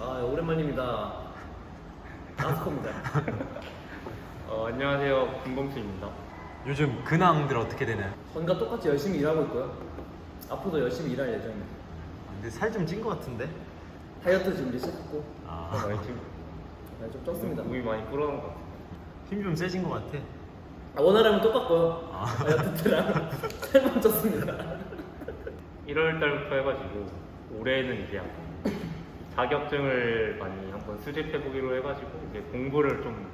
아 오랜만입니다. 나스코입니다. 어, 안녕하세요. 김범수입니다. 요즘 근황들 어떻게 되나요? 전과 똑같이 열심히 일하고 있고요. 앞으로도 열심히 일할 예정입니다. 아, 근데 살 좀 찐 것 같은데? 다이어트 지금 이제 시작했고 아, 많이 지금 네, 좀 쪘습니다. 몸이 많이 불어난 것 같아요. 힘 좀 세진 것 같아. 아, 원활하면 똑같고요. 아. 다이어트 때랑 살만 쪘습니다. 1월 달부터 해가지고 올해는 이제 약간 자격증을 많이 한번 수집해 보기로 해가지고 이제 공부를 좀,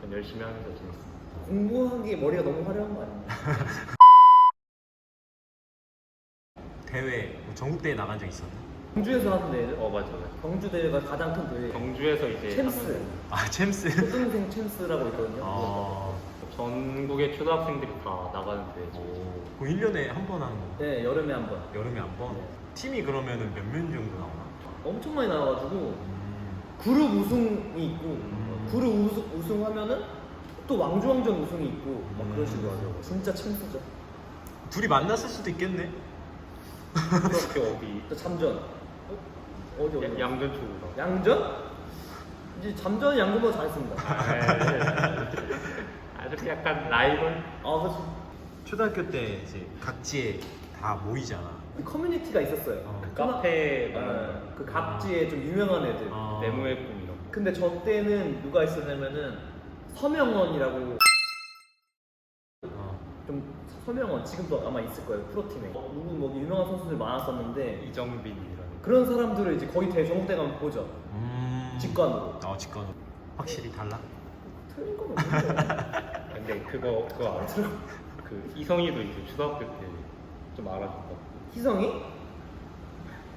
전 열심히 하면서 지냈습니다. 공부하기에 머리가 너무 화려한 거 아니에요? 대회, 뭐 전국 대회 나간 적 있었나? 경주에서 하는 대회죠. 어 맞아 맞아. 경주 대회가 가장 큰 대회. 경주에서 이제 챔스. 아, 챔스? 초등생 챔스라고 있거든요. 아, 전국의 초등학생들이 다 나가는 대회죠. 오, 그 1년에 한 번 하는 거. 네 여름에 한 번. 여름에 한 번? 네. 팀이 그러면은 몇 명 정도 나오나? 엄청 많이 나와가지고 음, 그룹 우승이 있고 음. 그룹 우승, 우승하면은 또 왕주왕전 우승이 있고 막 그런 음. 식으로 하더라고 진짜 챔스죠 둘이 만났을 수도 있겠네? 그렇게 어디 또 잠전 어? 어디 어디 야- 양전 쪽으로. 양전? 이제 잠전 양구보다 잘했습니다 아, 이렇게 약간 라이벌? 아 그렇지 초등학교 때 이제 각지에 다 모이잖아. 그 커뮤니티가 있었어요 어, 그 카페 네, 뭐그 각지에 좀 유명한 애들 아. 네모의 꿈 이런 거. 근데 저 때는 누가 있었냐면은 서명원이라고 어. 좀 서명원 지금도 아마 있을 거예요 프로팀에 어, 누구 뭐 유명한 선수들 많았었는데 이정빈 이런. 그런 사람들을 이제 거의 대 전국대 가면 보죠. 음. 직관으로. 어, 직관으로. 확실히 달라? 틀린 건 없는데. 근데 그거 그거 알아? 그 이성이도 이제 초등학교 때 좀 알아준다. 희성이?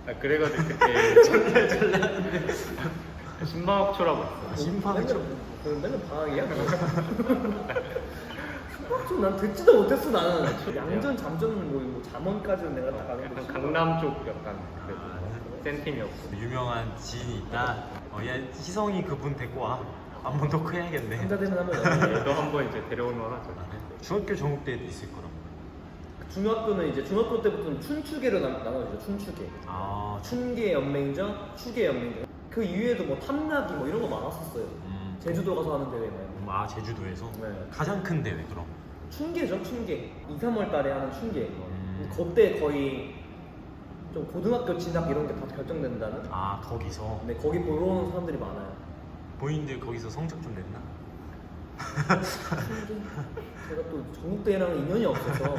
아 그래가지고 그때 전날 전날인데 신방학초라고 있어. 아, 심판이죠. 맨날, 그 맨날 방학이야? 수학좀 난 듣지도 못했어 나는. 양전 잠전 뭐 이거 잠원까지는 내가 다 가는 거지. 강남 쪽 약간 그래도 아, 센 팀이었어. 유명한 지인이 있다. 어, 야, 희성이 그분 데리고 와. 한번 토크 해야겠네. 남자 되면 한번 얘도 한번 이제 데려오면 하죠. 중학교 전국대회도 있을 거라. 중학교는 이제 중학교 때부터는 춘추계로 나, 나눠지죠. 춘추계. 아, 춘계 연맹전, 추계 연맹전. 그 이외에도 뭐 탐나기 뭐 이런 거 많았었어요. 음, 제주도 가서 하는 대회 말고. 음, 아 제주도에서 네. 가장 큰 대회 그럼. 춘계죠, 춘계. 2, 3월 달에 하는 춘계. 음. 그때 거의 좀 고등학교 진학 이런 게 다 결정된다는? 아 거기서 근데 거기 보러 오는 사람들이 많아요. 본인들 거기서 성적 좀 냈나? 제가 또 전국대회랑 인연이 없어서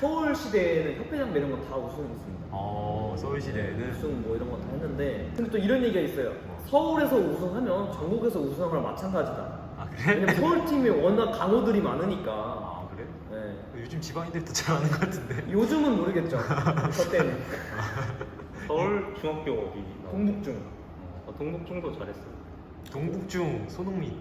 서울시대에는 협회장 뭐 이런 거다 우승했습니다. 어 서울시대에는 우승 뭐 이런 거다 했는데 근데 또 이런 얘기가 있어요. 뭐? 서울에서 우승하면 전국에서 우승하랑 마찬가지다. 아 그래? 왜냐면 서울팀이 워낙 강호들이 많으니까. 아 그래? 네. 요즘 지방인들도 잘하는 것 같은데. 요즘은 모르겠죠. 저 때는 서울 중학교 어디? 동북중. 어, 동북중도 잘했어. 동북중 손흥민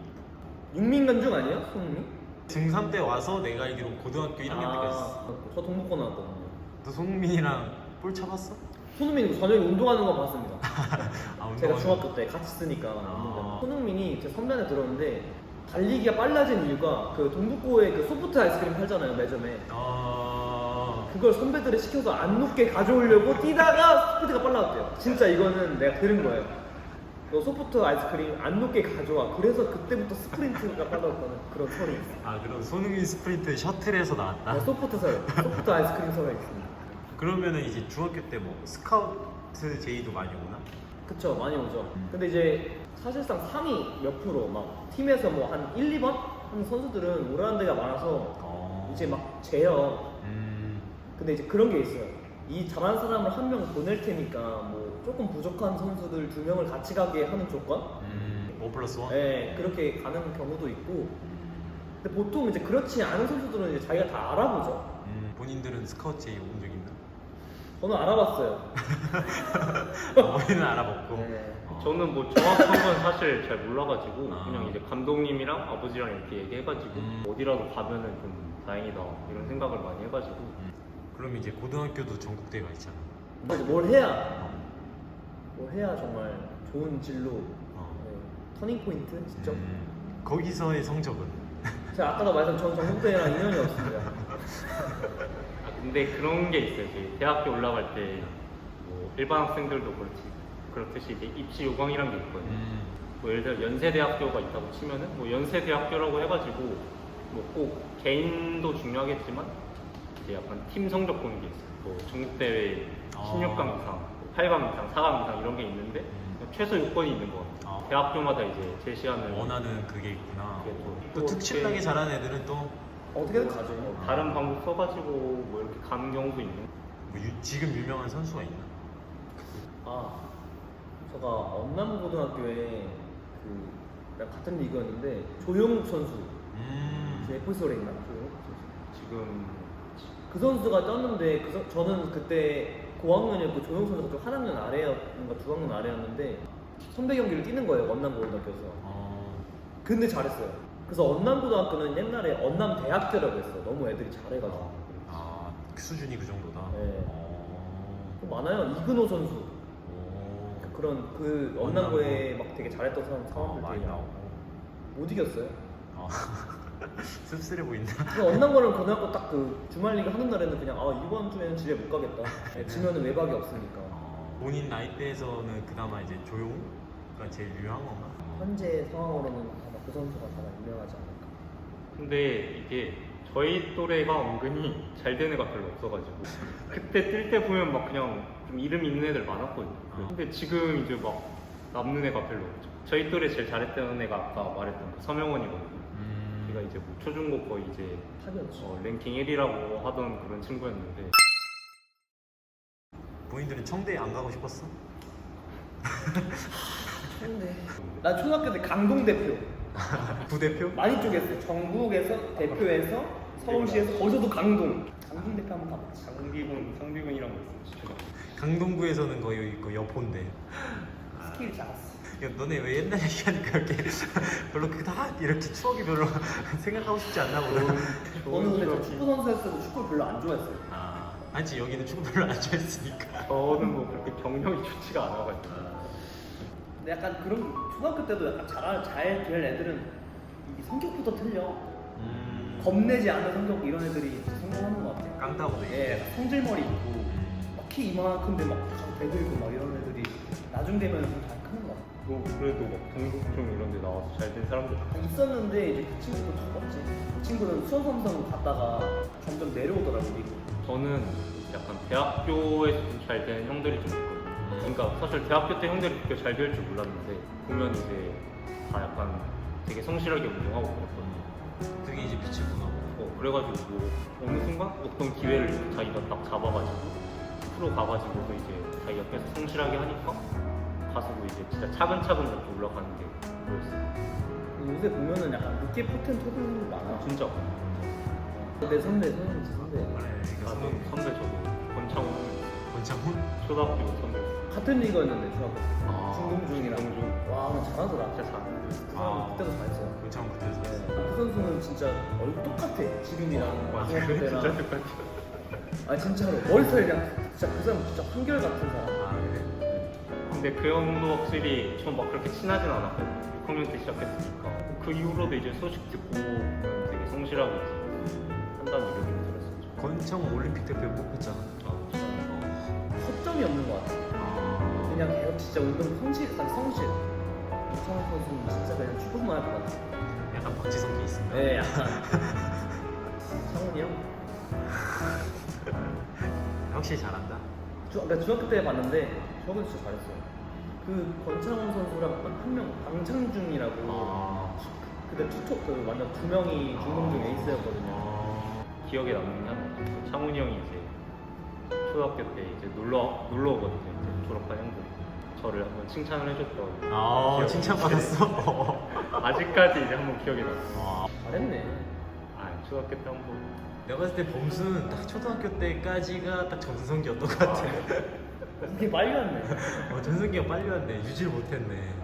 육민간중 아니에요? 손흥민? 중3 때 와서 내가 알기로 고등학교 1학년 때까지 있어. 아, 저 동북고 나왔거든요. 너 손흥민이랑 볼 차봤어? 손흥민이 그 저녁에 운동하는 거 봤습니다. 아 제가 운동하는 중학교 때 같이 쓰니까 아. 손흥민이 제 선단에 들었는데 달리기가 빨라진 이유가 그 동북고에 그 소프트 아이스크림 팔잖아요 매점에 아 그걸 선배들이 시켜서 안 높게 가져오려고 뛰다가 스피드가 빨라졌대요 진짜 이거는 내가 들은 거예요 너 소프트 아이스크림 안 높게 가져와 그래서 그때부터 스프린트가 빨라졌다는 그런 설이 있어요 아 그럼 손흥민 스프린트 셔틀에서 나왔다? 네, 소프트 설 소프트 아이스크림 설이 있습니다 그러면은 이제 중학교 때 뭐 스카우트 제의도 많이 오나? 그쵸 많이 오죠 음. 근데 이제 사실상 상위 몇 프로 막 팀에서 뭐 한 1, 2번 하는 선수들은 오라는 데가 많아서 어. 이제 막 재요 음. 근데 이제 그런 게 있어요 이 잘하는 사람을 한 명 보낼 테니까 뭐 조금 부족한 선수들 두 명을 같이 가게 하는 조건 음. 5 플러스 1? 네 그렇게 가는 경우도 있고 근데 보통 이제 그렇지 않은 선수들은 이제 자기가 다 알아보죠 음. 본인들은 스카우트 제의 온적 있나? 저는 알아봤어요 어머니는 알아봤고 네. 어. 저는 뭐 정확한 건 사실 잘 몰라가지고 아. 그냥 이제 감독님이랑 아버지랑 이렇게 얘기해가지고 음. 어디라도 가면은 좀 다행이다 이런 생각을 많이 해가지고 음. 그럼 이제 고등학교도 전국대회가 있잖아 뭐 이제 뭘 해야 어. 뭘 해야 정말 좋은 진로 어. 네, 터닝 포인트 진짜 음. 거기서의 성적은? 제가 아까도 말했던 전 전국대회랑 인연이 없습니다 아, 근데 그런 게 있어요. 저희 대학교 올라갈 때 뭐 일반 학생들도 그렇지 그렇듯이 이제 입시 요강이란 게 있거든요. 음. 뭐 예를 들어 연세대학교가 있다고 치면은 뭐 연세대학교라고 해가지고 뭐 꼭 개인도 중요하겠지만 이제 약간 팀 성적 보는 게 있어요. 뭐 전국대회 아. 16강 이상, 8강 이상, 4강 이상 이런 게 있는데 음. 최소 요건이 있는 것 같아요. 아. 대학교마다 이제 제시하는 원하는 그게 있구나. 그게 또- 특출나게 이렇게- 잘하는 애들은 또 어떻게든 가죠. 어, 다른 방법 써가지고 뭐 이렇게 가는 경우도 있는. 뭐 유- 지금 유명한 선수가 있나? 아, 제가 언남고등학교에 그 같은 리그였는데 조용욱 선수, 음. 그 FC올에 있나? 조용욱 선수. 지금 그 선수가 떴는데 그 선- 저는 그때 고학년이었고 조용 선수가 좀 한 학년 아래였는가 두 학년 아래였는데 선배 경기를 뛰는 거예요 언남고등학교에서 어. 근데 잘했어요 그래서 언남고등학교는 옛날에 언남대학교라고 했어요 너무 애들이 잘해가지고 아, 그 수준이 그 정도다. 네. 어. 좀 많아요 이근호 선수 오. 그런 그 언남고에 막 되게 잘했던 사람 어, 사람들 많이 되게 나오고. 못 이겼어요 어. 씁쓸해 보인다. 근데 언남고는 고등학교 딱 그 주말 리그 하는 날에는 그냥 아 이번 주에는 집에 못 가겠다 네, 지면은 외박이 없으니까 어, 본인 나이대에서는 그나마 이제 조용가 제일 유명한 건가? 현재 상황으로는 아마 그 선수가 가장 유명하지 않을까 근데 이게 저희 또래가 은근히 잘 되는 애가 별로 없어가지고 그때 뛸 때 보면 막 그냥 좀 이름 있는 애들 많았거든요. 아. 근데 지금 이제 막 남는 애가 별로 없죠. 저희 또래 제일 잘했던 애가 아까 말했던 그 서명원이거든요. 음. 걔가 이제 뭐 초중고 거의 이제 탑이었지 어, 랭킹 1위라고 하던 그런 친구였는데 본인들은 청대 안 가고 싶었어? 근데 나 초등학교 때 강동 대표 부대표? 많이 쪽했어요 전국에서 대표에서 서울시에서 거기서도 강동 강동 대표 한번 가봤지 상비군 상비군이란 거 있어요. 강동구에서는 거의 그 여포인데. 스킬이 작았어 야, 너네 왜 옛날 얘기하니까 이렇게 별로 그닥 이렇게 추억이 별로 생각하고 싶지 않나 보다. 저는 근데 저 축구 선수였어도 축구를 별로 안 좋아했어요 아, 아니지 여기는 축구 별로 안 좋아했으니까. 저는 뭐 그렇게 경력이 좋지가 않아가지고 근데 약간 그런 초등학교 때도 약간 잘, 잘 될 애들은 이 성격부터 틀려 음. 겁내지 않은 성격 이런 애들이 성공하는 것 같아요 깡따보다 예, 약간 성질머리 있고 음. 막 키 이만큼데 막 대들고 막 이런 애들이 나중 되면 좀잘 크는 뭐 그래도 막 동국중 이런 데 나와서 잘 된 사람들 있었는데 이제 그 친구도 죽었지. 그 친구는 수원 삼성 갔다가 점점 내려오더라고 리그. 저는 약간 대학교에서 좀잘 되는 형들이 좀 있거든요. 그러니까 사실 대학교 때 형들이 그렇게 잘 될 줄 몰랐는데 보면 이제 다 약간 되게 성실하게 운영하고 그랬거든요. 그게 이제 빛을 보나 어, 그래가지고 뭐 어느 순간 어떤 기회를 자기가 딱 잡아가지고 프로 가가지고도 이제 자기 옆에서 성실하게 하니까 가서도 이제 진짜 차근차근 이렇게 올라가는 게 보였어요. 요새 보면은 약간 늦게 포텐 토들들 많아. 진짜. 내 선배 선배 선배. 그래, 아, 이거 그 선배 저도 권창훈 권창훈? 초등학교 선배. 같은 리그였는데 중학교. 아. 중동 중이랑. 중동중. 와, 나 잘하더라. 진짜 잘하는 그 사람 아. 그때도 잘했어요. 권창훈 그때도 네. 잘했어. 그 선수는 진짜 얼굴 똑같아. 지금이랑 와, 중학교 그래 때랑. 진짜 똑같아. 아 진짜로 머리 스타일이랑 진짜 그 사람 진짜 한결 같은 사람. 아 그래? 근데 그 형도 확실히 전막 그렇게 친하진 않았거든요. 6학년 때 시작했으니까. 그 이후로도 이제 소식 듣고 되게 성실하고 한다는 얘기를 좀 들었었죠. 권창훈 올림픽 대표 뽑혔잖아. 아, 진짜. 허점이 없는 것 같아. 아. 그냥 계속 진짜 운동 성실, 딱 성실. 이창훈 선수는 진짜 그냥 축구만 할 것 같아. 약간 박지성기 있습니다. 네, 약간. 창훈이 형? 확실히 잘한다. 주, 그러니까 중학교 때 봤는데 저번에 진짜 잘했어요. 그 권창훈 선수랑 한 명, 방창준이라고. 아. 그때 투토, 그 완전 두 명이 중동중 에이스였거든요. 아. 기억에 남는 있죠. 창훈이 형이 이제 초등학교 때 이제 놀러 놀러 오거든요. 이제 졸업한 형들. 저를 한번 칭찬을 해줬던. 아, 칭찬 받았어. 있어요. 아직까지 이제 한번 기억이 나요. 와. 잘했네. 아 초등학교 때 한번 내가 봤을 때 범수는 딱 초등학교 때까지가 딱 전성기였던 것 같아. 그게 빨리 왔네. 어, 전성기가 빨리 왔네. 유지를 못했네.